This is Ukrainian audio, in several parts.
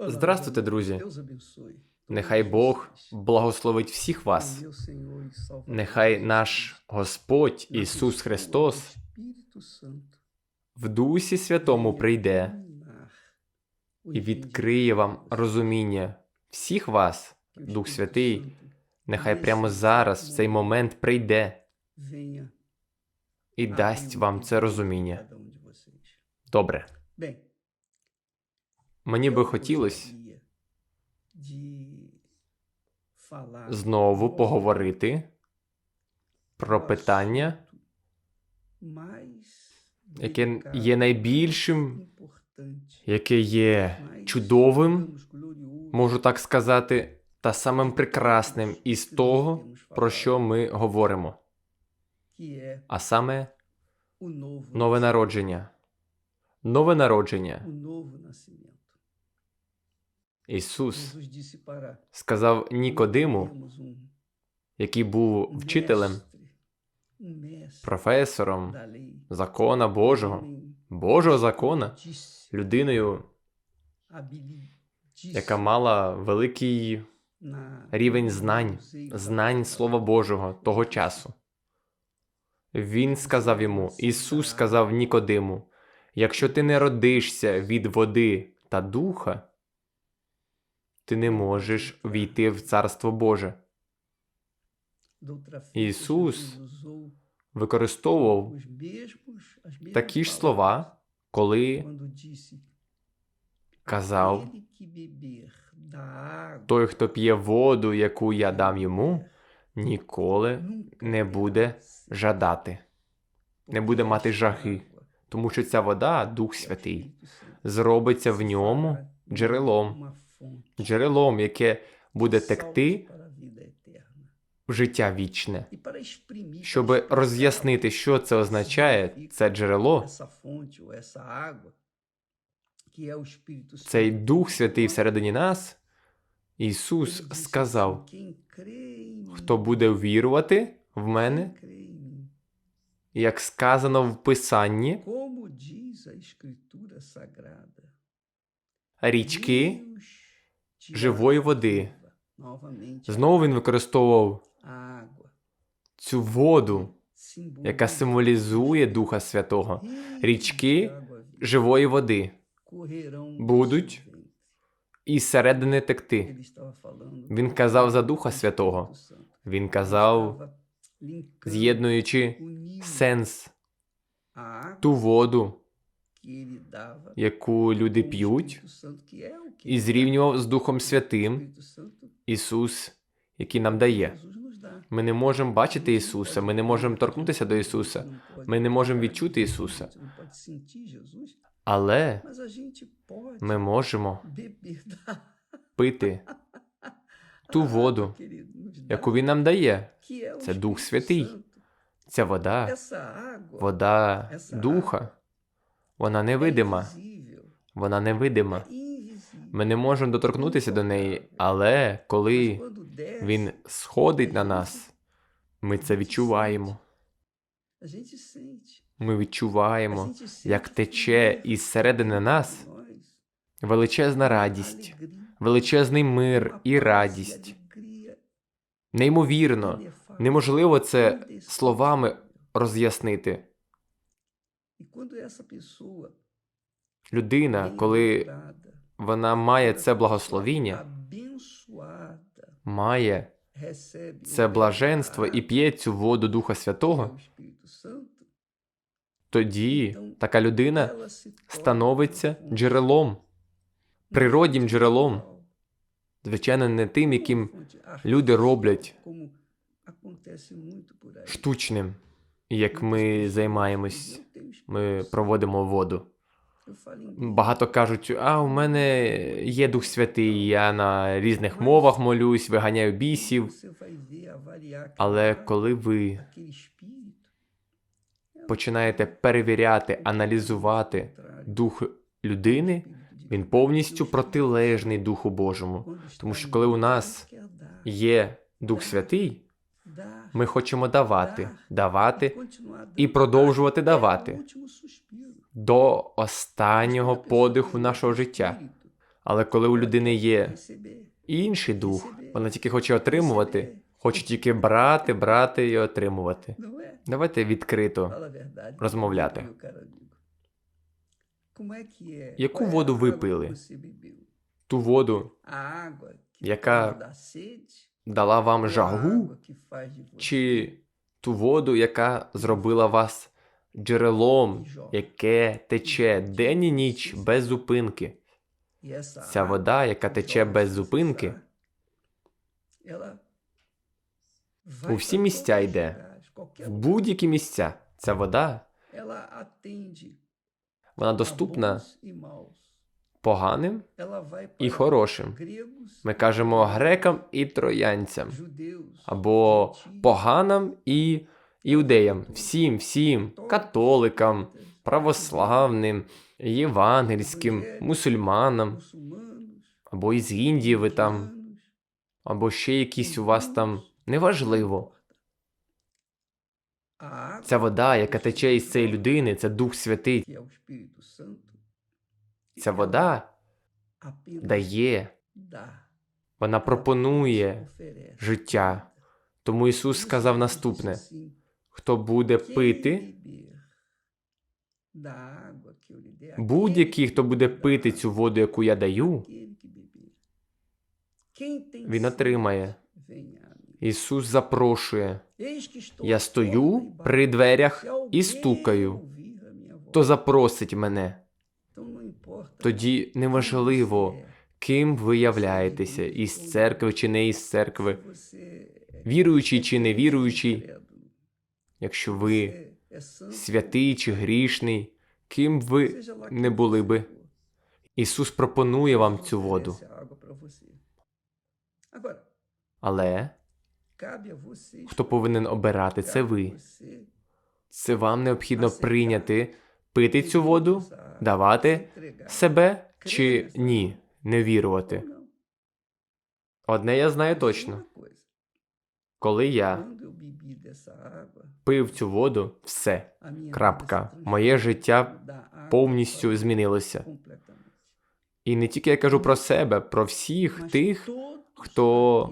Здравствуйте, друзі. Нехай Бог благословить всіх вас. Нехай наш Господь Ісус Христос в Дусі Святому прийде і відкриє вам розуміння всіх вас, Дух Святий, нехай прямо зараз, в цей момент прийде і дасть вам це розуміння. Добре. Мені би хотілося знову поговорити про питання, яке є найбільшим, яке є чудовим, можу так сказати, та самим прекрасним із того, про що ми говоримо, а саме нове народження. Нове народження. Ісус сказав Нікодиму, який був вчителем, професором закона Божого, Божого закона, людиною, яка мала великий рівень знань, знань Слова Божого. Того часу. Він сказав йому, Ісус сказав Нікодиму, якщо ти не родишся від води та духа, ти не можеш війти в Царство Боже. Ісус Використовував такі ж слова, коли казав, той, хто п'є воду, яку я дам йому, ніколи не буде жадати, не буде мати жаги, тому що ця вода, Дух Святий, зробиться в ньому джерелом, джерелом, яке буде текти в життя вічне. Щоб роз'яснити, що це означає, це джерело, цей Дух Святий всередині нас, Ісус сказав: хто буде вірувати в мене, як сказано в Писанні, річки живої води. Знову він використовував цю воду, яка символізує Духа Святого, річки живої води, будуть і зсередини текти. Він казав за Духа Святого. Він казав, з'єднуючи сенс, ту воду, яку люди п'ють, і зрівнював з. Духом Святим Ісус, який нам дає. Dá. Ми не можемо бачити Ісуса, ми не можемо торкнутися до Ісуса, ми не можемо відчути Ісуса. але ми можемо пити ту воду, яку Він нам дає. Це Дух Святий. Ця вода, вода Духа, вона невидима, вона невидима. Ми не можемо доторкнутися до неї, але коли Він сходить на нас, ми це відчуваємо. Ми відчуваємо, як тече із середини нас величезна радість, величезний мир і радість. Неймовірно, неможливо це словами роз'яснити. Людина, коли вона має це благословіння, має це блаженство і п'є цю воду Духа Святого, тоді така людина становиться джерелом, природнім джерелом, звичайно, не тим, яким люди роблять штучним, як ми займаємось, ми проводимо воду. Багато кажуть, а у мене є Дух Святий, я на різних мовах молюсь, виганяю бісів. Але коли ви починаєте перевіряти, аналізувати дух людини, він повністю протилежний Духу Божому. Тому що коли у нас є Дух Святий, ми хочемо давати, давати і продовжувати давати до останнього подиху нашого життя. Але коли у людини є інший дух, вона тільки хоче отримувати, хоче тільки брати, брати і отримувати. Давайте відкрито. Розмовляти. Яку воду ви пили? Ту воду Яка? Дала вам жагу, de você чи ту воду, яка зробила вас джерелом, яке тече день і ніч без зупинки. Ця вода, яка тече без зупинки, у всі місця йде, в будь-які місця. Ця вода, вона доступна. Поганим і хорошим. Ми кажемо грекам і троянцям, або поганам і іудеям, всім, всім, католикам, православним, євангельським, мусульманам, або із Індії ви там, або ще якісь у вас там. Неважливо. Ця вода, яка тече із цієї людини, це Дух Святий. Ця вода дає, вона пропонує життя. Тому Ісус сказав наступне: хто буде пити, будь-який, хто буде пити цю воду, яку я даю, він отримає. Ісус запрошує. Я стою при дверях і стукаю. Хто запросить мене? Тоді неважливо, ким ви являєтеся, із церкви чи не із церкви, віруючий чи crente, невіруючий, якщо ви святий чи грішний, ким ви не були би, Ісус пропонує вам цю воду. Але хто повинен обирати, це ви. Це вам необхідно прийняти, пити цю воду, давати себе чи ні, не вірувати. Одне я знаю точно: коли я пив цю воду, все, крапка. Моє життя повністю змінилося. І не тільки я кажу про себе, про всіх тих, хто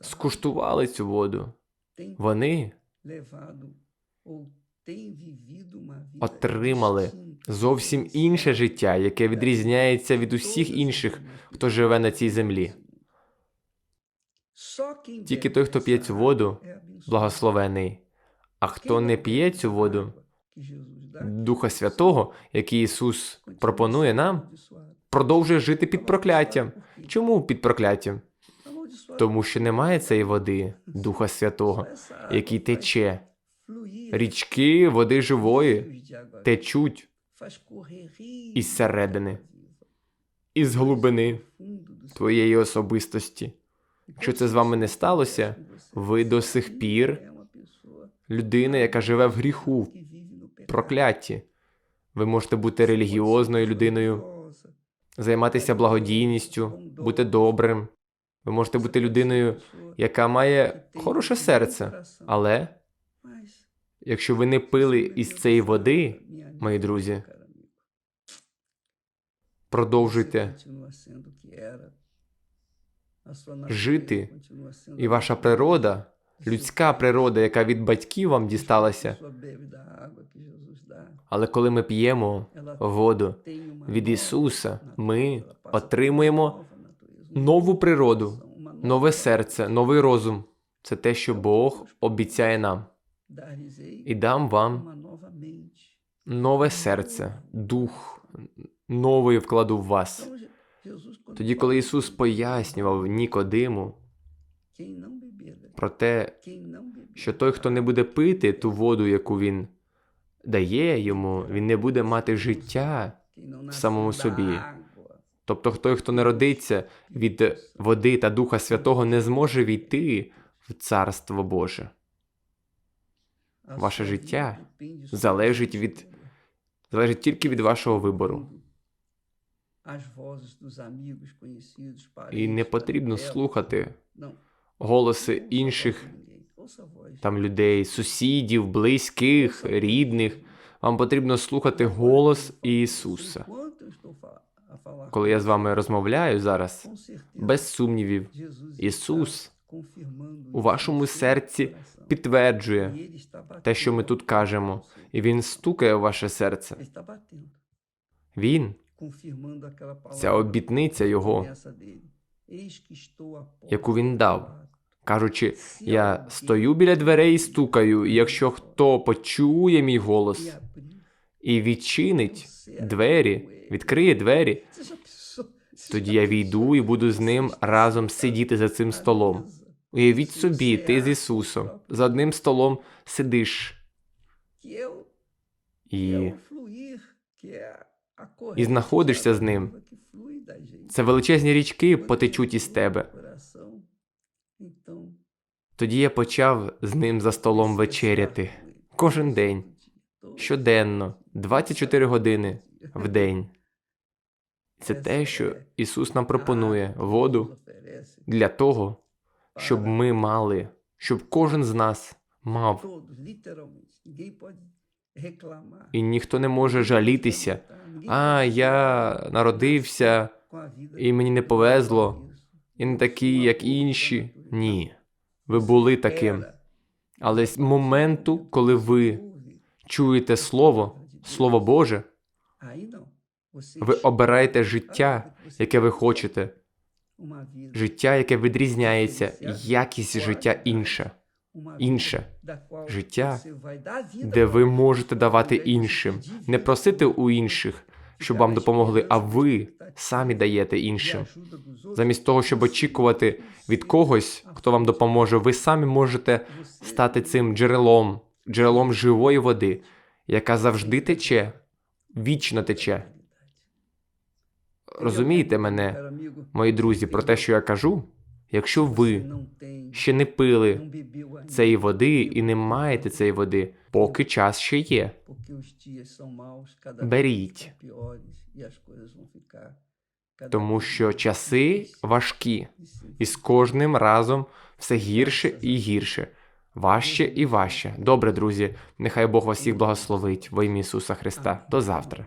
скуштували цю воду. Вони отримали зовсім інше життя, яке відрізняється від усіх інших, хто живе на цій землі. Тільки той, хто п'є цю воду, Благословений. А хто не п'є цю воду Духа Святого, який Ісус пропонує нам, продовжує жити під прокляттям. Чому під прокляттям? Тому що немає цієї води, Духа Святого, який тече. Річки води живої течуть із середини, із глибини твоєї особистості. Якщо це з вами не сталося, ви до сих пір людина, яка живе в гріху, в прокляті. Ви можете бути релігіозною людиною, займатися благодійністю, бути добрим. Ви можете бути людиною, яка має хороше серце, але якщо ви не пили із цієї води, мої друзі, продовжуйте жити, і ваша природа, людська природа, яка від батьків вам дісталася. Але коли ми п'ємо воду від Ісуса, ми отримуємо нову природу, нове серце, новий розум. Це те, що Бог обіцяє нам. І дам вам нове серце, дух новий вкладу в вас. Тоді, коли Ісус пояснював Нікодиму про те, що той, хто не буде пити ту воду, яку він дає йому, він не буде мати життя в самому собі. Тобто, той, хто не родиться від води та Духа Святого, не зможе війти в Царство Боже. Ваше життя залежить від залежить тільки від вашого вибору. І не потрібно слухати голоси інших там людей, сусідів, близьких, рідних. Вам потрібно слухати голос Ісуса. коли я з вами розмовляю зараз, без сумнівів, Ісус у вашому серці. Підтверджує E те, що ми тут кажемо, і Він стукає у ваше серце. Він це обітниця Його, яку він e дав. кажучи, я стою біля дверей і стукаю, і якщо хто почує мій e голос і відчинить двері, відкриє двері, тоді я війду і буду з ним разом сидіти за цим столом. Уявіть собі, ти з Ісусом за одним столом сидиш і corrente знаходишся з ним. це величезні річки потечуть із тебе. Тоді я почав з ним за столом вечеряти кожен день, щоденно, 24 години в день. Це те, що Ісус нам пропонує воду для того, щоб ми мали, щоб кожен з нас мав, і ніхто не може жалітися. А, я народився і мені не повезло, і не такий, як інші. Ні. Ви були таким. Але з моменту, коли ви чуєте Слово, Слово Боже, ви обираєте життя, яке ви хочете, життя, яке відрізняється, якість життя інша, інше життя, де ви можете давати іншим, не просити у інших, щоб вам допомогли, а ви самі даєте іншим. Замість того, щоб очікувати від когось, хто вам допоможе, ви самі можете стати цим джерелом, джерелом живої води, яка завжди тече, вічно тече. Розумієте мене, мої друзі, про те, що я кажу? Якщо ви ще не пили цієї води і не маєте цієї води, поки час ще є. Беріть. Тому що часи важкі, і з кожним разом все гірше і гірше, важче і важче. Добре, друзі, нехай Бог вас всіх благословить во ім'я Ісуса Христа. До завтра.